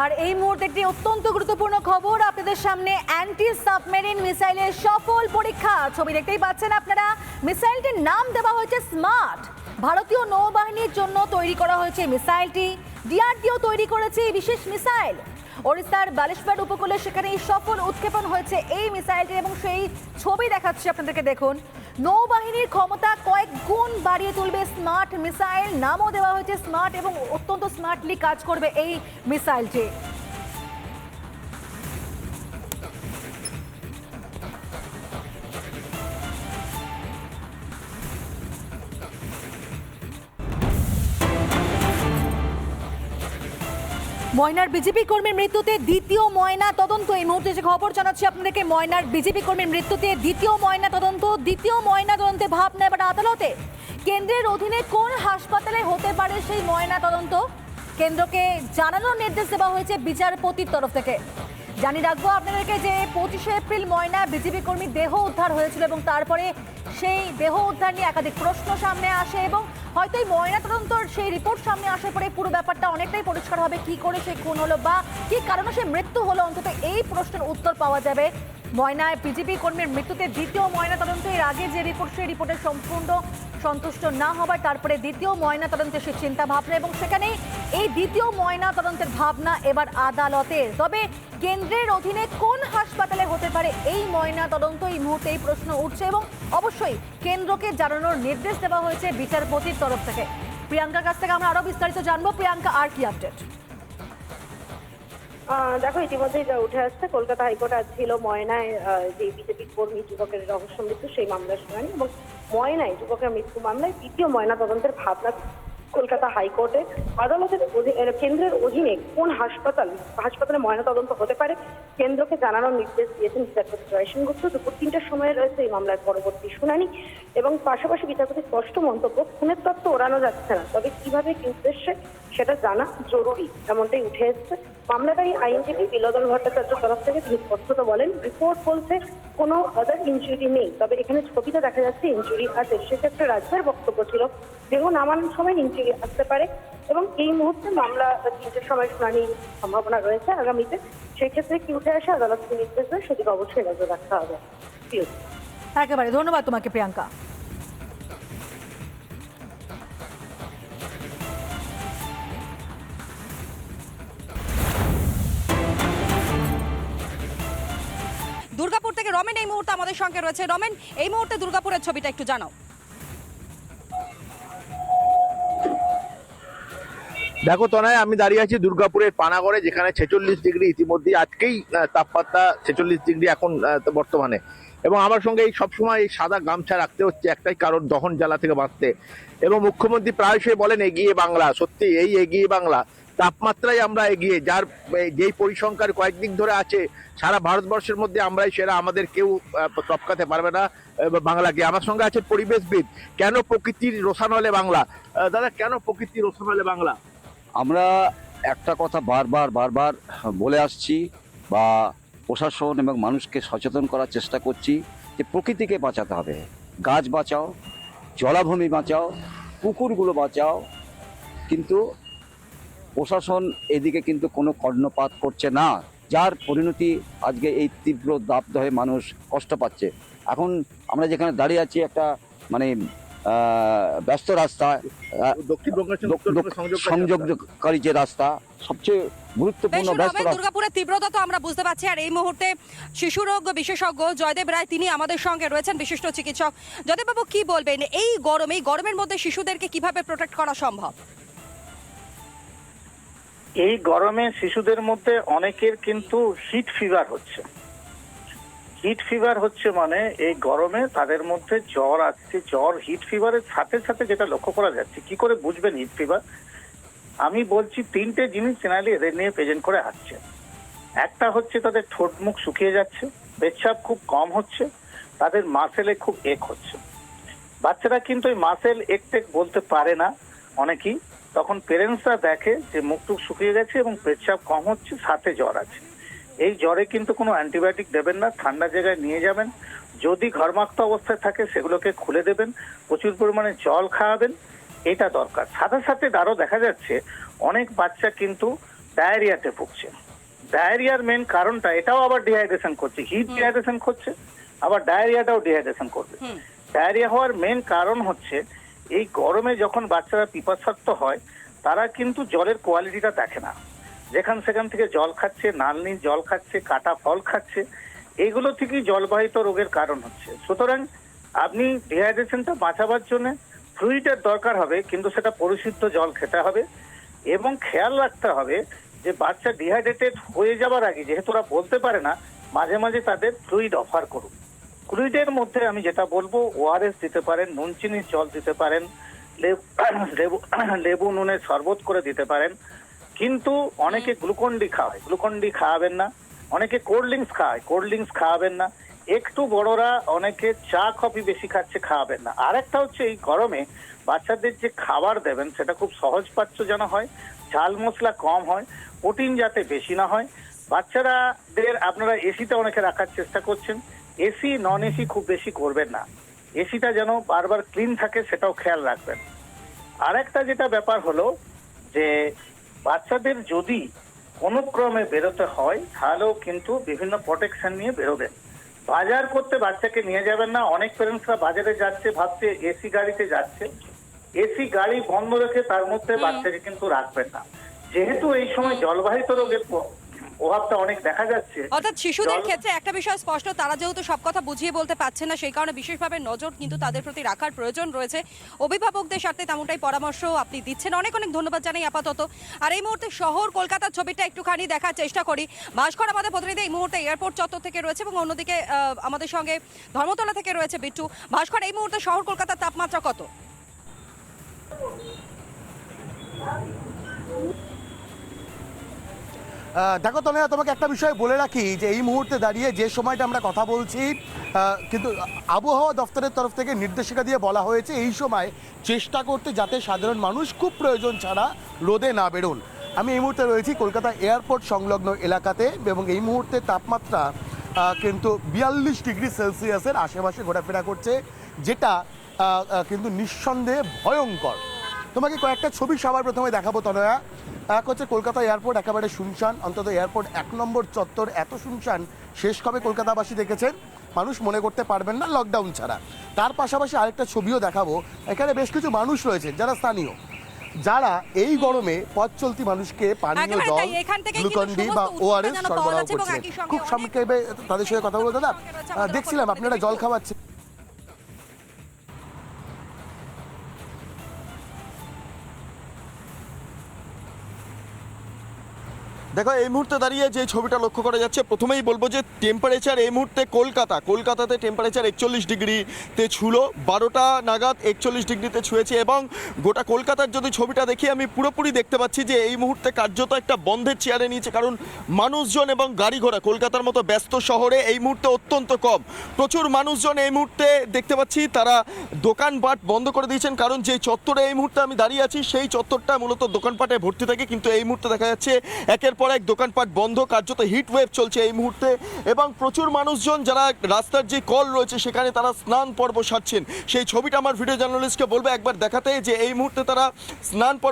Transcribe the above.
আর এই মুহূর্তে একটি অত্যন্ত গুরুত্বপূর্ণ খবর, আপনাদের সামনে অ্যান্টি সাবমেরিন মিসাইলের সফল পরীক্ষা। ছবি দেখতেই পাচ্ছেন আপনারা মিসাইলটির নাম দেওয়া হয়েছে স্মার্ট ভারতীয় নৌবাহিনীর জন্য তৈরি করা হয়েছে মিসাইলটি ডিআরডিও তৈরি করেছে এই বিশেষ মিসাইল। ওড়িশার বালেশ্বর উপকূলে সেখানে সফল উৎক্ষেপণ হয়েছে এই মিসাইলটি এবং সেই ছবি দেখাচ্ছি আপনাদেরকে দেখুন। নৌবাহিনীর ক্ষমতা কয়েক গুণ বাড়িয়ে তুলবে স্মার্ট মিসাইল। নামও দেওয়া হয়েছে স্মার্ট এবং অত্যন্ত স্মার্টলি কাজ করবে এই মিসাইলটি। ময়নার বিজেপি কর্মীর মৃত্যুতে দ্বিতীয় ময়না তদন্ত। এই মুহূর্তে যে খবর জানাচ্ছি আপনাদেরকে, ময়নার বিজেপি কর্মীর মৃত্যুতে দ্বিতীয় ময়না তদন্ত, দ্বিতীয় ময়না তদন্তে ভাব নেয় এবার আদালতে। কেন্দ্রের অধীনে কোন হাসপাতালে হতে পারে সেই ময়না তদন্ত? কেন্দ্রকে জানানোর নির্দেশ দেওয়া হয়েছে বিচারপতির তরফ থেকে। জানি রাখব, আপনাদেরকে যে পঁচিশে এপ্রিল ময়না বিজেপি কর্মী দেহ উদ্ধার হয়েছিল এবং তারপরে সেই দেহ উদ্ধার নিয়ে একাধিক প্রশ্ন সামনে আসে এবং হয়তো এই ময়না তদন্তর সেই রিপোর্ট সামনে আসার পরে পুরো ব্যাপারটা অনেকটাই পরিষ্কার হবে, কি করে সে খুন হলো বা কি কারণে সে মৃত্যু হলো, অন্তত এই প্রশ্নের উত্তর পাওয়া যাবে। ময়নায় বিজেপি কর্মীর মৃত্যুতে দ্বিতীয় ময়না তদন্ত এর আগে যে রিপোর্ট, সেই রিপোর্টের সম্পূর্ণ সন্তুষ্ট না হবার তারপরে দ্বিতীয় ময়না তদন্তের সে চিন্তা ভাবনা এবং সেখানে এই দ্বিতীয় ময়না তদন্তের ভাবনা এবার আদালতের তবে কেন্দ্রের অধীনে কোন হাসপাতালে হতে পারে এই ময়না তদন্ত? এই মুহূর্তে এই প্রশ্ন উঠছে এবং অবশ্যই কেন্দ্রকে জানানোর নির্দেশ দেওয়া হয়েছে বিচারপতির তরফ থেকে। প্রিয়াঙ্কার কাছ থেকে আমরা আরও বিস্তারিত জানব। প্রিয়াঙ্কা, আর কি আপডেট? দেখো ইতিমধ্যেই যা উঠে আসছে, কলকাতা হাইকোর্ট আজ ছিল ময়নায় যে বিজেপি কর্মী, যুবকের রহস্য মৃত্যু সেই মামলার শুনানি এবং ময়নায় যুবকের মৃত্যু মামলায় দ্বিতীয় ময়না তদন্তের ভাবনা কলকাতা হাইকোর্টে। আদালতের কেন্দ্রের অধীনে কোন হাসপাতাল, হাসপাতালে ময়না তদন্ত হতে পারে, কেন্দ্রকে জানানোর নির্দেশ দিয়েছেন বিচারপতি জয় সেনগুপ্ত দুপুর তিনটার সময় রয়েছে এই মামলার পরবর্তী শুনানি এবং পাশাপাশি বিচারপতি স্পষ্ট মন্তব্য, খুনের তত্ত্ব ওড়ানো যাচ্ছে না। তবে কীভাবে কি উদ্দেশ্যে সেটা জানা জরুরি, এমনটাই উঠে এসছে। মামলাকারী আইনজীবী বিনোদন ভট্টাচার্য তরফ থেকে তিনি স্পষ্টত বলেন, রিপোর্ট বলছে কোনো আদার ইনজুরি নেই। তবে এখানে ছবিতে দেখা যাচ্ছে ইনজুরি আছে সেক্ষেত্রে রাজ্যের বক্তব্য ছিল, দেহ নামানোর সময় ইনজুরি আসতে পারে এবং এই মুহূর্তে মামলা তিনটের সময় শুনানির সম্ভাবনা রয়েছে আগামীতে। সেই ক্ষেত্রে কি উঠে আসে আদালত কি নির্দেশ দেয় সেদিকে অবশ্যই নজর রাখতে হবে। একেবারে, ধন্যবাদ তোমাকে, প্রিয়াঙ্কা। রমেন এই মুহূর্তে আমাদের সঙ্গে রয়েছে। রমেন, এই মুহূর্তে দুর্গাপুরের ছবিটা একটু জানাও। দেখো তনায়, আমি দাঁড়িয়ে আছি দুর্গাপুরের পানাগড়ে, যেখানে ছেচল্লিশ ডিগ্রি ইতিমধ্যে আজকেই তাপমাত্রা ছেচল্লিশ ডিগ্রি এখন বর্তমানে। এবং আমার সঙ্গে এই সবসময় এই সাদা গামছা রাখতে হচ্ছে, একটাই কারণ দহন জ্বালা থেকে বাঁচতে। এবং মুখ্যমন্ত্রী প্রায়শই বলেন, এগিয়ে বাংলা, সত্যি, এই এগিয়ে বাংলা। তাপমাত্রায় আমরা এগিয়ে, যার যেই পরিসংখ্যান কয়েকদিন ধরে আছে, সারা ভারতবর্ষের মধ্যে আমরাই সেরা, আমাদের কেউ টপকাতে পারবে না বাংলাকে আমার সঙ্গে আছে পরিবেশবিদ, কেন প্রকৃতির রোশান হলে বাংলা? দাদা, কেন প্রকৃতির রোশান হলে বাংলা? আমরা একটা কথা বারবার বারবার বলে আসছি বা প্রশাসন এবং মানুষকে সচেতন করার চেষ্টা করছি যে প্রকৃতিকে বাঁচাতে হবে। গাছ বাঁচাও, জলাভূমি বাঁচাও, পুকুরগুলো বাঁচাও, কিন্তু প্রশাসন এদিকে কিন্তু কোনো কর্ণপাত করছে না। যার পরিণতি আজকে এই তীব্র দাবদাহে মানুষ কষ্ট পাচ্ছে। এখন আমরা যেখানে দাঁড়িয়ে আছি একটা মানে আহ, ব্যস্ত রাস্তা সংযোগকারী রাস্তা। যে রাস্তা সবচেয়ে গুরুত্বপূর্ণ দুর্গাপুরের তীব্রতা তো আমরা বুঝতে পারছি আর এই মুহূর্তে শিশুরোগ বিশেষজ্ঞ জয়দেব রায় তিনি আমাদের সঙ্গে রয়েছেন বিশিষ্ট চিকিৎসক। জয়দেব বাবু কি বলবেন? এই গরম এই গরমের মধ্যে শিশুদেরকে কীভাবে প্রোটেক্ট করা সম্ভব? এই গরমে শিশুদের মধ্যে অনেকের কিন্তু হিট ফিভার হচ্ছে। হিট ফিভার হচ্ছে মানে এই গরমে তাদের মধ্যে জ্বর আসছে। জ্বর হিট ফিভারের সাথে সাথে যেটা লক্ষ্য করা যাচ্ছে, কি করে বুঝবেন হিট ফিভার আমি বলছি তিনটে জিনিস জেনারেলি এদের নিয়ে প্রেজেন্ট করে আসছে একটা হচ্ছে তাদের ঠোঁট মুখ শুকিয়ে যাচ্ছে, পেচ্ছাপ খুব কম হচ্ছে, তাদের মাসেলে খুব এক হচ্ছে। বাচ্চারা কিন্তু এই মাসেল এক টেক বলতে পারে না, অনেকেই। তখন পেরেন্টসরা দেখে যে মুখ টুক শুকিয়ে গেছে এবং পেচ্ছাপ কম হচ্ছে সাথে জ্বর আছে। এই জ্বরে কিন্তু কোনো অ্যান্টিবায়োটিক দেবেন না ঠান্ডা জায়গায় নিয়ে যাবেন। যদি ঘর্মাক্ত অবস্থায় থাকে সেগুলোকে খুলে দেবেন প্রচুর পরিমাণে জল খাওয়াবেন এটা দরকার। সাথে সাথে আরও দেখা যাচ্ছে অনেক বাচ্চা কিন্তু ডায়রিয়াতে ভুগছে। ডায়রিয়ার মেন কারণটা এটাও আবার ডিহাইড্রেশন করছে। হিট ডিহাইড্রেশন করছে আবার ডায়রিয়াটাও ডিহাইড্রেশন করবে। ডায়রিয়া হওয়ার মেন কারণ হচ্ছে এই গরমে যখন বাচ্চারা পিপাসার্থ হয়, তারা কিন্তু জলের কোয়ালিটিটা দেখে না। যেখান সেখান থেকে জল খাচ্ছে, নালনি জল খাচ্ছে, কাটা ফল খাচ্ছে এইগুলো থেকেই জলবাহিত রোগের কারণ হচ্ছে। সুতরাং আপনি ডিহাইড্রেশনটা বাঁচাবার জন্য ফ্লুইডের দরকার হবে, কিন্তু সেটা পরিশুদ্ধ জল খেতে হবে এবং খেয়াল রাখতে হবে যে বাচ্চা ডিহাইড্রেটেড হয়ে যাবার আগে, যেহেতু ওরা বলতে পারে না, মাঝে মাঝে তাদের ফ্লুইড অফার করুন। ফ্লুইডের মধ্যে আমি যেটা বলব ওআরএস দিতে পারেন নুন চিনির জল দিতে পারেন লেবু নুনের শরবত করে দিতে পারেন। কিন্তু অনেকে গ্লুকন ডি খাওয়ায় গ্লুকন ডি খাওয়াবেন না। অনেকে কোল্ড ড্রিঙ্কস খাওয়ায় কোল্ড ড্রিঙ্কস খাওয়াবেন না। একটু বড়রা অনেকে চা কফি বেশি খাচ্ছে খাওয়াবেন না। আরেকটা হচ্ছে এই গরমে বাচ্চাদের যে খাবার দেবেন সেটা খুব সহজ পাচ্য যেন হয় ঝাল মশলা কম হয় প্রোটিন যাতে বেশি না হয় বাচ্চারাদের আপনারা এসিতে অনেকে রাখার চেষ্টা করছেন। এসি নন এসি খুব বেশি করবেন না। এসিটা যেন বারবার ক্লিন থাকে সেটাও খেয়াল রাখবেন। আর একটা যেটা ব্যাপার হলো যে বাচ্চাদের যদি কোনো ক্রমে বেরোতে হয় তাহলেও কিন্তু বিভিন্ন প্রোটেকশন নিয়ে বেরোবেন। বাজার করতে বাচ্চাকে নিয়ে যাবেন না। অনেক প্যারেন্টসরা বাজারে যাচ্ছে ভাবছে এসি গাড়িতে যাচ্ছে। এসি গাড়ি বন্ধ রেখে তার মধ্যে বাচ্চাকে কিন্তু রাখবেন না। যেহেতু এই সময় জলবাহিত রোগের প্রভাবটা অনেক দেখা যাচ্ছে। অর্থাৎ শিশুদের ক্ষেত্রে একটা বিষয় স্পষ্ট তারা যেহেতু সব কথা বুঝিয়ে বলতে পারছে না সেই কারণে বিশেষভাবে নজর কিন্তু তাদের প্রতি রাখার প্রয়োজন রয়েছে। অভিভাবকদের সাথে তেমনটাই পরামর্শ আপনি দিচ্ছেন। অনেক অনেক ধন্যবাদ জানাই আপাতত। আর এই মুহূর্তে শহর কলকাতার ছবিটা একটুখানি দেখার চেষ্টা করি। ভাস্কর আমাদের প্রতিনিধি এই মুহূর্তে এয়ারপোর্ট চত্বর থেকে রয়েছে এবং অন্যদিকে আহ, আমাদের সঙ্গে ধর্মতলা থেকে রয়েছে বিট্টু। ভাস্কর এই মুহূর্তে শহর কলকাতার তাপমাত্রা কত? দেখো তনয়া তোমাকে একটা বিষয় বলে রাখি যে এই মুহূর্তে দাঁড়িয়ে যে সময়টা আমরা কথা বলছি কিন্তু আবহাওয়া দপ্তরের তরফ থেকে নির্দেশিকা দিয়ে বলা হয়েছে এই সময় চেষ্টা করতে যাতে সাধারণ মানুষ খুব প্রয়োজন ছাড়া রোদে না বেরোন। আমি এই মুহূর্তে রয়েছি কলকাতা এয়ারপোর্ট সংলগ্ন এলাকাতে এবং এই মুহূর্তে তাপমাত্রা কিন্তু বিয়াল্লিশ ডিগ্রি সেলসিয়াসের আশেপাশে ঘোরাফেরা করছে, যেটা কিন্তু নিঃসন্দেহে ভয়ঙ্কর। তোমাকে কয়েকটা ছবি সবার প্রথমে দেখাবো তনয়া। এক হচ্ছে কলকাতা এয়ারপোর্ট একেবারে শুনশান অন্তত এয়ারপোর্ট এক নম্বর চত্বর এত শুনশান শেষ কবে কলকাতাবাসী দেখেছেন? মানুষ মনে করতে পারবেন না লকডাউন ছাড়া। তার পাশাপাশি আরেকটা ছবিও দেখাবো এখানে বেশ কিছু মানুষ রয়েছেন যারা স্থানীয়। যারা এই গরমে পথ চলতি মানুষকে পানীয় জল গ্লুকন্ডি বা ওআরএস সরবরাহ করছে। খুব সংক্ষেপে তাদের সঙ্গে কথা বলব দাদা। দেখছিলাম আপনারা জল খাওয়াচ্ছেন। দেখো, এই মুহূর্তে দাঁড়িয়ে যে ছবিটা লক্ষ্য করা যাচ্ছে, প্রথমেই বলব যে টেম্পারেচার এই মুহূর্তে কলকাতা, কলকাতাতে টেম্পারেচার একচল্লিশ ডিগ্রিতে ছুলো, বারোটা নাগাদ একচল্লিশ ডিগ্রিতে ছুঁয়েছে এবং গোটা কলকাতার যদি ছবিটা দেখি, আমি পুরোপুরি দেখতে পাচ্ছি যে এই মুহূর্তে কার্যত একটা বন্ধের চেয়ারে নিয়েছে, কারণ মানুষজন এবং গাড়ি ঘোড়া কলকাতার মতো ব্যস্ত শহরে এই মুহূর্তে অত্যন্ত কম। প্রচুর মানুষজন এই মুহূর্তে দেখতে পাচ্ছি, তারা দোকানপাট বন্ধ করে দিয়েছেন, কারণ যে চত্বরে এই মুহূর্তে আমি দাঁড়িয়ে আছি, সেই চত্বরটা মূলত দোকানপাটে ভর্তি থাকে, কিন্তু এই মুহূর্তে দেখা যাচ্ছে একের পর এক দোকানপাট বন্ধ, কার্যত হিট ওয়েভ চলছে এই মুহূর্তে, এবং প্রচুর মানুষজন যারা রাস্তার যে কল রয়েছে, সেখানে তারা স্নান পর্ব সারছেন। সেই ছবিটা আমার ভিডিও জার্নালিস্টকে বলবে, একবার দেখাতে যে এই মুহূর্তে তারা স্নান পর্ব